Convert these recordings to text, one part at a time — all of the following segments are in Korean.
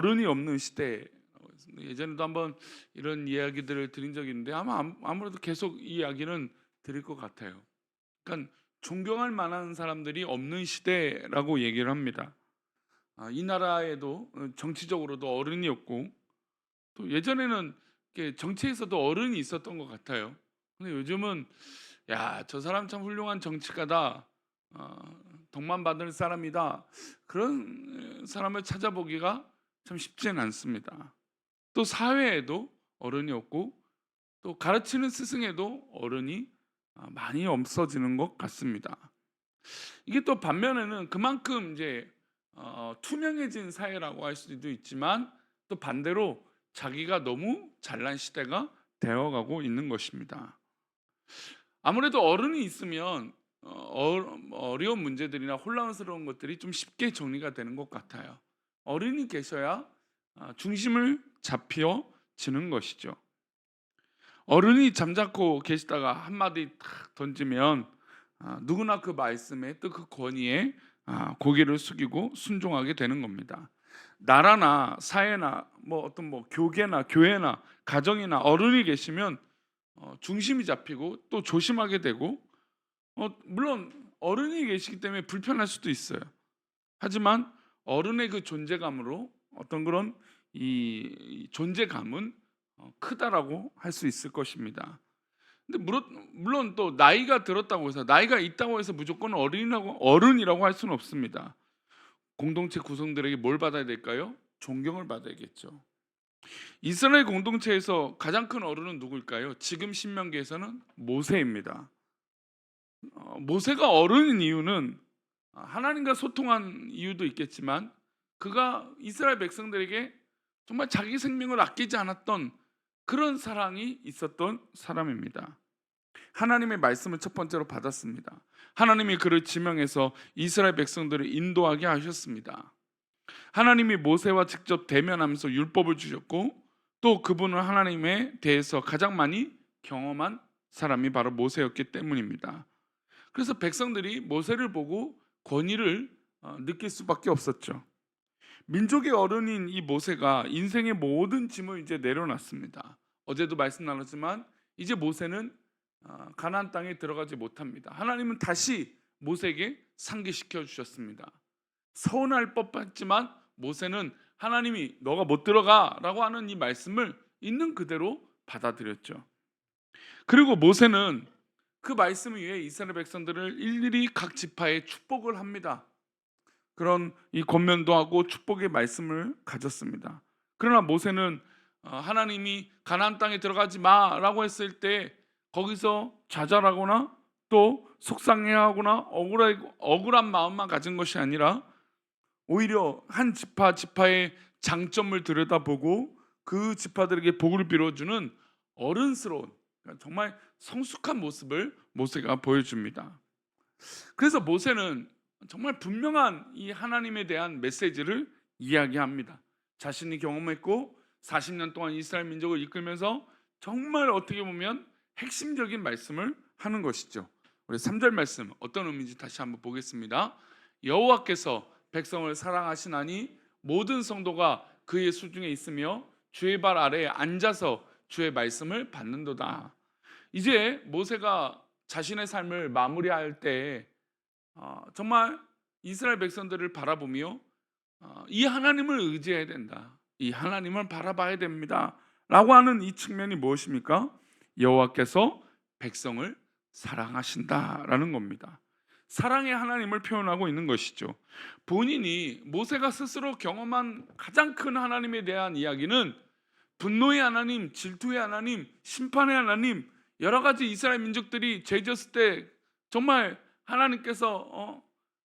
어른이 없는 시대 예전에도 한번 이런 이야기들을 드린 적이 있는데 아마 아무- 아무래도 계속 이 이야기는 드릴 것 같아요. 그러니까 존경할 만한 사람들이 없는 시대라고 얘기를 합니다. 아, 이 나라에도 어, 정치적으로도 어른이 없고 또 예전에는 정치에서도 어른이 있었던 것 같아요. 근데 요즘은 야 저 사람 참 훌륭한 정치가다, 어, 덕만 받을 사람이다 그런 어, 사람을 찾아보기가 참 쉽지는 않습니다. 또 사회에도 어른이 없고 또 가르치는 스승에도 어른이 아, 많이 없어지는 것 같습니다. 이게 또 반면에는 그만큼 이제 어, 투명해진 사회라고 할 수도 있지만 또 반대로 자기가 너무 잘난 시대가 되어가고 있는 것입니다. 아무래도 어른이 있으면 어, 어, 어려운 문제들이나 혼란스러운 것들이 좀 쉽게 정리가 되는 것 같아요. 어른이 계셔야 아, 중심을 잡혀 지는 것이죠. 어른이 잠자코 계시다가 한마디 탁 던지면 아, 누구나 그 말씀에 또 그 권위에 아, 고개를 숙이고 순종하게 되는 겁니다. 나라나 사회나 뭐 어떤 뭐 교계나 교회나 가정이나 어른이 계시면 어, 중심이 잡히고 또 조심하게 되고 어, 물론 어른이 계시기 때문에 불편할 수도 있어요. 하지만 어른의 그 존재감으로 어떤 그런 이, 이 존재감은 어, 크다라고 할 수 있을 것입니다. 근데 물론, 물론 또 나이가 들었다고 해서 나이가 있다고 해서 무조건 어른이라고 어른이라고 할 수는 없습니다. 공동체 구성들에게 뭘 받아야 될까요? 존경을 받아야겠죠. 이스라엘 공동체에서 가장 큰 어른은 누구일까요? 지금 신명기에서는 모세입니다. 어, 모세가 어른인 이유는 하나님과 소통한 이유도 있겠지만 그가 이스라엘 백성들에게 정말 자기 생명을 아끼지 않았던 그런 사랑이 있었던 사람입니다. 하나님의 말씀을 첫 번째로 받았습니다. 하나님이 그를 지명해서 이스라엘 백성들을 인도하게 하셨습니다. 하나님이 모세와 직접 대면하면서 율법을 주셨고 또 그분은 하나님에 대해서 가장 많이 경험한 사람이 바로 모세였기 때문입니다. 그래서 백성들이 모세를 보고 권위를 어, 느낄 수밖에 없었죠. 민족의 어른인 이 모세가 인생의 모든 짐을 이제 내려놨습니다. 어제도 말씀 나눴지만 이제 모세는 어, 가나안 땅에 들어가지 못합니다. 하나님은 다시 모세에게 상기시켜 주셨습니다. 서운할 법했지만 모세는 하나님이 너가 못 들어가라고 하는 이 말씀을 있는 그대로 받아들였죠. 그리고 모세는 그 말씀 위에 이스라엘 백성들을 일일이 각 지파에 축복을 합니다. 그런 이 권면도 하고 축복의 말씀을 가졌습니다. 그러나 모세는 어, 하나님이 가나안 땅에 들어가지 마라고 했을 때 거기서 좌절하거나 또 속상해하거나 억울한 마음만 가진 것이 아니라 오히려 한 지파 지파의 장점을 들여다보고 그 지파들에게 복을 빌어주는 어른스러운 정말 성숙한 모습을 모세가 보여줍니다. 그래서 모세는 정말 분명한 이 하나님에 대한 메시지를 이야기합니다. 자신이 경험했고 40년 동안 이스라엘 민족을 이끌면서 정말 어떻게 보면 핵심적인 말씀을 하는 것이죠. 우리 3절 말씀 어떤 의미인지 다시 한번 보겠습니다. 여호와께서 백성을 사랑하시나니 모든 성도가 그의 수중에 있으며 주의 발 아래에 앉아서 주의 말씀을 받는도다. 이제 모세가 자신의 삶을 마무리할 때 어, 정말 이스라엘 백성들을 바라보며 어, 이 하나님을 의지해야 된다. 이 하나님을 바라봐야 됩니다. 라고 하는 이 측면이 무엇입니까? 여호와께서 백성을 사랑하신다라는 겁니다. 사랑의 하나님을 표현하고 있는 것이죠. 본인이 모세가 스스로 경험한 가장 큰 하나님에 대한 이야기는 분노의 하나님, 질투의 하나님, 심판의 하나님, 여러 가지 이스라엘 민족들이 죄 지었을 때 정말 하나님께서 어,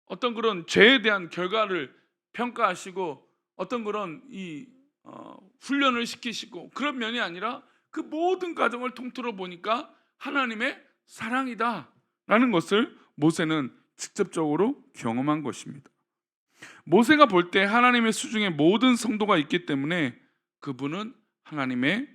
어떤 그런 죄에 대한 결과를 평가하시고 어떤 그런 이 어, 훈련을 시키시고 그런 면이 아니라 그 모든 과정을 통틀어 보니까 하나님의 사랑이다라는 것을 모세는 직접적으로 경험한 것입니다. 모세가 볼 때 하나님의 수중에 모든 성도가 있기 때문에 그분은 하나님의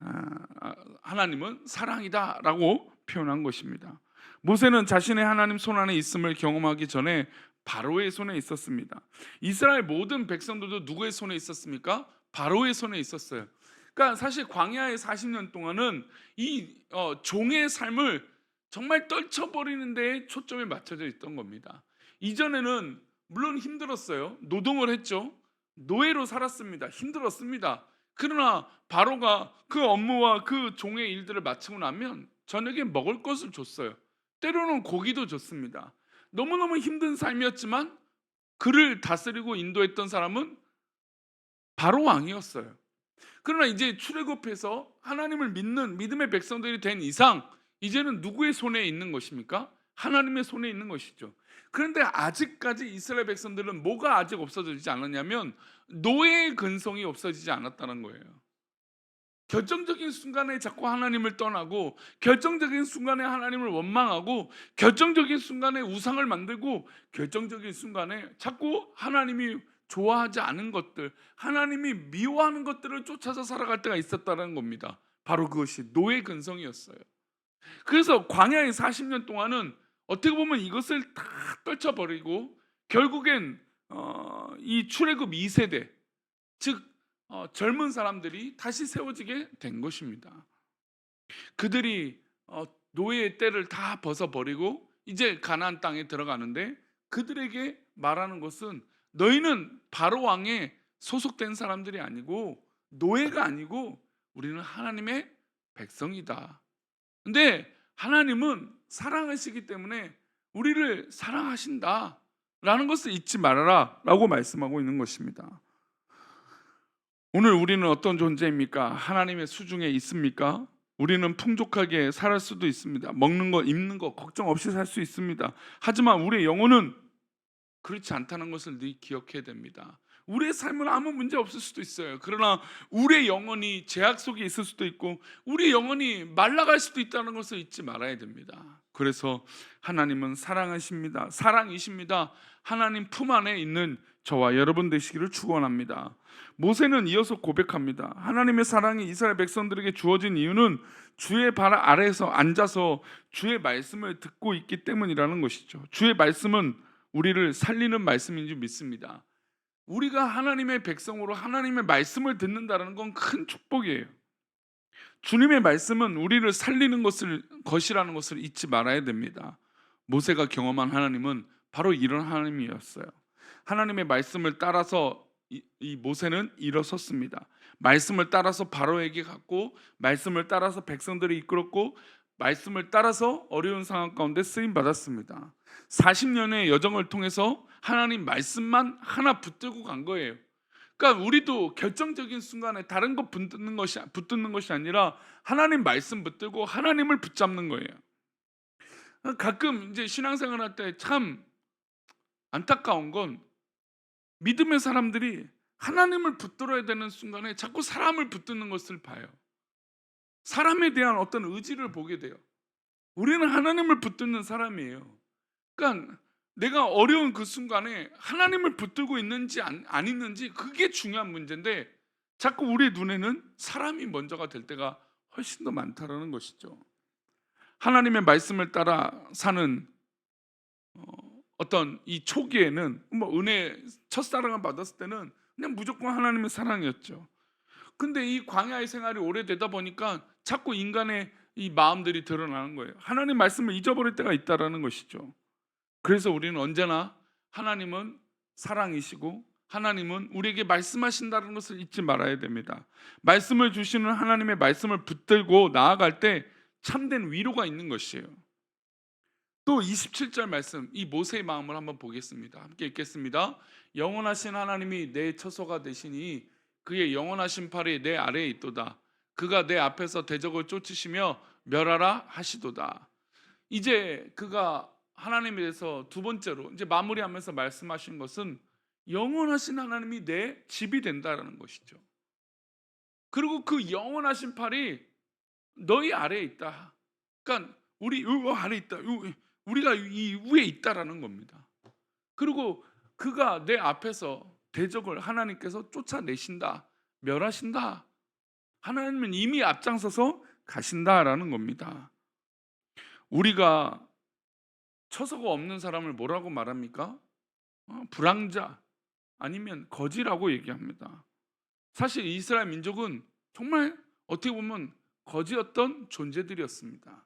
아, 하나님은 사랑이다라고 표현한 것입니다. 모세는 자신의 하나님 손 안에 있음을 경험하기 전에 바로의 손에 있었습니다. 이스라엘 모든 백성들도 누구의 손에 있었습니까? 바로의 손에 있었어요. 그러니까 사실 광야의 40년 동안은 이 어, 종의 삶을 정말 떨쳐버리는 데 초점이 맞춰져 있던 겁니다. 이전에는 물론 힘들었어요. 노동을 했죠. 노예로 살았습니다. 힘들었습니다. 그러나 바로가 그 업무와 그 종의 일들을 마치고 나면 저녁에 먹을 것을 줬어요. 때로는 고기도 줬습니다. 너무너무 힘든 삶이었지만 그를 다스리고 인도했던 사람은 바로 왕이었어요. 그러나 이제 출애굽해서 하나님을 믿는 믿음의 백성들이 된 이상 이제는 누구의 손에 있는 것입니까? 하나님의 손에 있는 것이죠. 그런데 아직까지 이스라엘 백성들은 뭐가 아직 없어지지 않았냐면 노예의 근성이 없어지지 않았다는 거예요. 결정적인 순간에 자꾸 하나님을 떠나고 결정적인 순간에 하나님을 원망하고 결정적인 순간에 우상을 만들고 결정적인 순간에 자꾸 하나님이 좋아하지 않은 것들, 하나님이 미워하는 것들을 쫓아서 살아갈 때가 있었다는 겁니다. 바로 그것이 노예 근성이었어요. 그래서 광야의 40년 동안은 어떻게 보면 이것을 다 떨쳐버리고 결국엔 어, 이 출애굽 2세대 즉 어, 젊은 사람들이 다시 세워지게 된 것입니다. 그들이 어, 노예의 때를 다 벗어버리고 이제 가나안 땅에 들어가는데 그들에게 말하는 것은 너희는 바로 왕에 소속된 사람들이 아니고 노예가 아니고 우리는 하나님의 백성이다. 근데 하나님은 사랑하시기 때문에 우리를 사랑하신다. 라는 것을 잊지 말아라. 라고 말씀하고 있는 것입니다. 오늘 우리는 어떤 존재입니까? 하나님의 수중에 있습니까? 우리는 풍족하게 살 수도 있습니다. 먹는 거, 입는 거 걱정 없이 살 수 있습니다. 하지만 우리의 영혼은 그렇지 않다는 것을 늘 기억해야 됩니다. 우리의 삶은 아무 문제 없을 수도 있어요. 그러나 우리의 영혼이 제약 속에 있을 수도 있고 우리의 영혼이 말라갈 수도 있다는 것을 잊지 말아야 됩니다. 그래서 하나님은 사랑하십니다. 사랑이십니다. 하나님 품 안에 있는 저와 여러분 되시기를 축원합니다. 모세는 이어서 고백합니다. 하나님의 사랑이 이스라엘 백성들에게 주어진 이유는 주의 발 아래에서 앉아서 주의 말씀을 듣고 있기 때문이라는 것이죠. 주의 말씀은 우리를 살리는 말씀인 줄 믿습니다. 우리가 하나님의 백성으로 하나님의 말씀을 듣는다는 건 큰 축복이에요. 주님의 말씀은 우리를 살리는 것을 것이라는 것을 잊지 말아야 됩니다. 모세가 경험한 하나님은 바로 이런 하나님이었어요. 하나님의 말씀을 따라서 이, 이 모세는 일어섰습니다. 말씀을 따라서 바로에게 갔고 말씀을 따라서 백성들을 이끌었고 말씀을 따라서 어려운 상황 가운데 쓰임 받았습니다. 40년의 여정을 통해서 하나님 말씀만 하나 붙들고 간 거예요. 그러니까 우리도 결정적인 순간에 다른 것 붙드는 것이 붙드는 것이 아니라 하나님 말씀 붙들고 하나님을 붙잡는 거예요. 가끔 이제 신앙생활 할 때 참 안타까운 건 믿음의 사람들이 하나님을 붙들어야 되는 순간에 자꾸 사람을 붙드는 것을 봐요. 사람에 대한 어떤 의지를 보게 돼요. 우리는 하나님을 붙드는 사람이에요. 그러니까 내가 어려운 그 순간에 하나님을 붙들고 있는지 안, 안 있는지 그게 중요한 문제인데 자꾸 우리 눈에는 사람이 먼저가 될 때가 훨씬 더 많다라는 것이죠. 하나님의 말씀을 따라 사는 어, 어떤 이 초기에는 뭐 은혜 첫사랑을 받았을 때는 그냥 무조건 하나님의 사랑이었죠. 근데 이 광야의 생활이 오래되다 보니까 자꾸 인간의 이 마음들이 드러나는 거예요. 하나님 말씀을 잊어버릴 때가 있다라는 것이죠. 그래서 우리는 언제나 하나님은 사랑이시고 하나님은 우리에게 말씀하신다는 것을 잊지 말아야 됩니다. 말씀을 주시는 하나님의 말씀을 붙들고 나아갈 때 참된 위로가 있는 것이에요. 또 27절 말씀 이 모세의 마음을 한번 보겠습니다. 함께 읽겠습니다. 영원하신 하나님이 내 처소가 되시니 그의 영원하신 팔이 내 아래에 있도다. 그가 내 앞에서 대적을 쫓으시며 멸하라 하시도다. 이제 그가 하나님에 대해서 두 번째로 이제 마무리하면서 말씀하신 것은 영원하신 하나님이 내 집이 된다라는 것이죠. 그리고 그 영원하신 팔이 너희 아래에 있다. 그러니까 우리 요 아래 있다. 요 우리가 이 위에 있다라는 겁니다. 그리고 그가 내 앞에서 대적을 하나님께서 쫓아내신다, 멸하신다. 하나님은 이미 앞장서서 가신다라는 겁니다. 우리가 처소가 없는 사람을 뭐라고 말합니까? 어, 불황자 아니면 거지라고 얘기합니다. 사실 이스라엘 민족은 정말 어떻게 보면 거지였던 존재들이었습니다.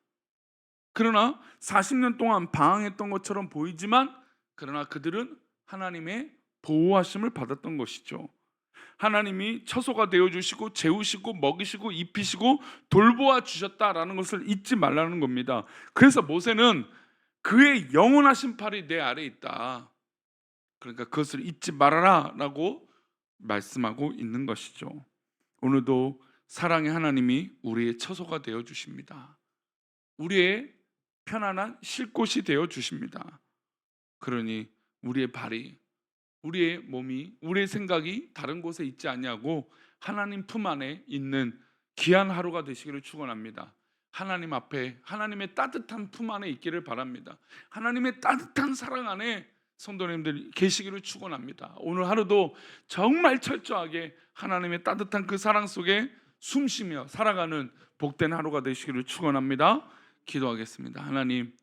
그러나 40년 동안 방황했던 것처럼 보이지만 그러나 그들은 하나님의 보호하심을 받았던 것이죠. 하나님이 처소가 되어 주시고 재우시고 먹이시고 입히시고 돌보아 주셨다라는 것을 잊지 말라는 겁니다. 그래서 모세는 그의 영원하신 팔이 내 아래 있다. 그러니까 그것을 잊지 말아라라고 말씀하고 있는 것이죠. 오늘도 사랑의 하나님이 우리의 처소가 되어 주십니다. 우리의 편안한 쉴 곳이 되어 주십니다. 그러니 우리의 발이 우리의 몸이 우리의 생각이 다른 곳에 있지 않냐고 하나님 품 안에 있는 귀한 하루가 되시기를 축원합니다. 하나님 앞에 하나님의 따뜻한 품 안에 있기를 바랍니다. 하나님의 따뜻한 사랑 안에 성도님들 계시기를 축원합니다. 오늘 하루도 정말 철저하게 하나님의 따뜻한 그 사랑 속에 숨쉬며 살아가는 복된 하루가 되시기를 축원합니다. 기도하겠습니다. 하나님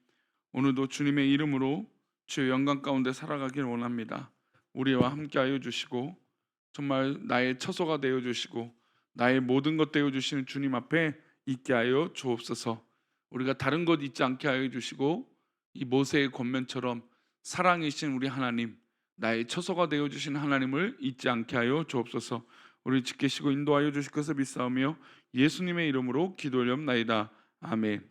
오늘도 주님의 이름으로 주의 영광 가운데 살아가길 원합니다. 우리와 함께하여 주시고 정말 나의 처소가 되어 주시고 나의 모든 것 되어 주시는 주님 앞에 있게 하여 주옵소서. 우리가 다른 것 잊지 않게 하여 주시고 이 모세의 권면처럼 사랑이신 우리 하나님 나의 처소가 되어 주신 하나님을 잊지 않게 하여 주옵소서. 우리 지키시고 인도하여 주실 것을 믿사오며 예수님의 이름으로 기도 올려옵나이다. 아멘.